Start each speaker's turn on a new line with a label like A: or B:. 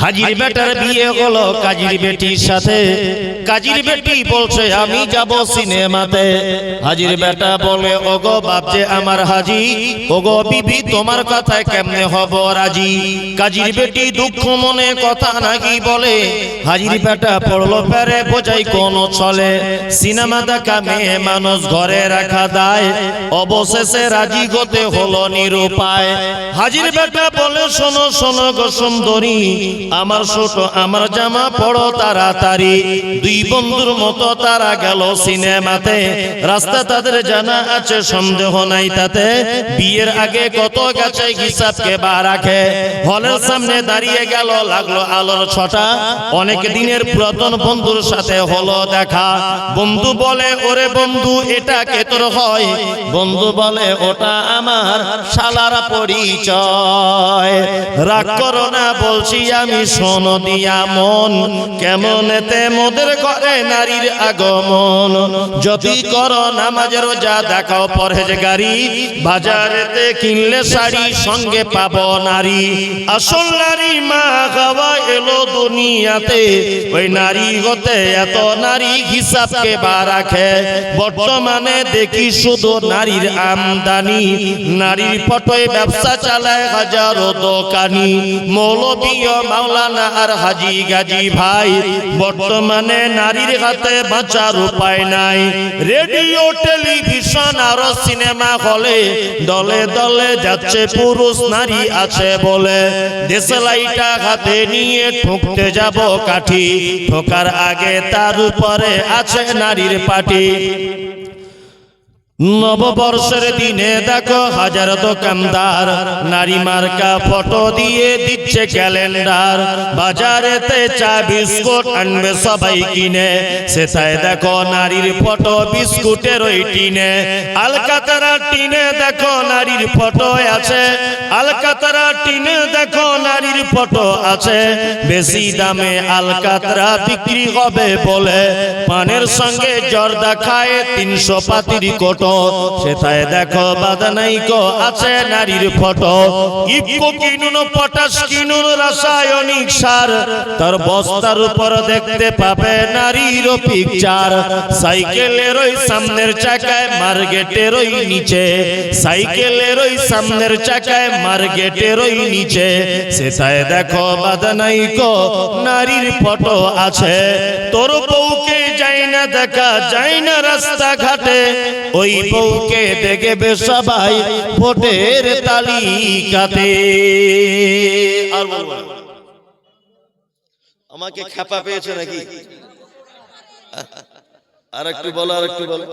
A: হাজির বেটার বিয়ে হলো কাজির বেটির সাথে। কাজীর বেটি বলছে আমি যাব সিনেমাতে। হাজির বেটা বলে ওগো বাপ যে আমার হাজি ওগো বিবি তোমার কথায় কেমনে হব রাজি? কাজীর বেটি দুঃখ মনে কথা নাকি বলে হাজির বেটা পড়ল পেরে বোঝাই কোন চলে সিনেমা দেখা মেয়ে মানুষ ঘরে রাখা দায়। অবশেষে রাজি হতে হলো নিরুপায়। হাজির বেটা বলে শোনো শোনো গো সুন্দরী আমার ছোট আমার জামা পড়ো তাড়াতাড়ি দুই বন্ধুর মতো তারা গেল সিনেমাতে। রাস্তা তাদের জানা আছে, সন্দেহ নাই তাতে। বিয়ের আগে কত গেছে হিসাবকে বা রাখে। হলের সামনে দাঁড়িয়ে গেল, লাগল আলোর ছটা। অনেক দিনের পুরাতন বন্ধুর সাথে হলো দেখা। বন্ধু বলে, ওরে বন্ধু, এটা কে তোর হয়? বন্ধু বলে, ওটা আমার শালার পরিচয়। রাগ করো না, বলছি আমি শোনো দিয়া মন। কেমন এতে মোদের ঘরে নারীর আগমন। যদি করো নামাজের রোজা দেখাও পরহেজ গাড়ি বাজারেতে কিনলে শাড়ি সঙ্গে পাবো নারী। আসল নারী মা গাওয়া এলো দুনিয়াতে, ওই নারী হতে এত নারী হিসাবকে বা রাখে। বর্তমানে দেখি শুধু নারীর আমদানি, নারীর ফটোয় ব্যবসা চালায় হাজারো দোকানি। মৌলবীয় মাওলানা আর হাজি গাজি ভাই, বর্তমানে নারীর হাতে বাঁচার উপায় নাই। রেডিও, টেলিভিশন আর সিনেমা হলে দলে দলে যাচ্ছে পুরুষ, নারী আছে বলে। দেশলাইটা হাতে নিয়ে ঠুকতে যাব কাঠি। ঠোকার আগে তার উপরে আছে নারীর পাটি। নববর্ষের দিনে দেখো হাজার দোকানদার, নারী মার্কা ফটো দিয়ে দিচ্ছে ক্যালেন্ডার। বাজারেতে চা, বিস্কুট আনবে সবাই কিনে। সেটাই দেখো নারীর ফটো বিস্কুটের ওই টিনে। আলকাতারা টিনে দেখো নারীর ফটো আছে। আলকাতারা টিনে দেখো নারীর ফটো আছে। বেশি দামে আলকাতরা বিক্রি হবে বলে। পানের সঙ্গে জর্দা খায় তিনশো পাতির কোটো। সেটাই দেখো বাদানাইকো আছে নারীর ফটো। ইফকো কিনুন, পটাশ কিনুন রাসায়নিক সার। তার বস্তার উপর দেখতে পাবে নারীর পিকচার সাইকেলের ওই সামনের চাকায়, মার্কেটের ওই নিচে। সাইকেলের ওই সামনের চাকায়, মার্কেটের ওই নিচে। সেটাই দেখো বাদানাইকো নারীর ফটো আছে। তোর বউকে যাই না দেখা, যায় না রাস্তা ঘাটে ওই বউকে দেখবে সবাই ভোটের তালিকাতে। আর। আমাকে খেপা পেয়েছে নাকি? আর একটু বলো আর একটু বলো।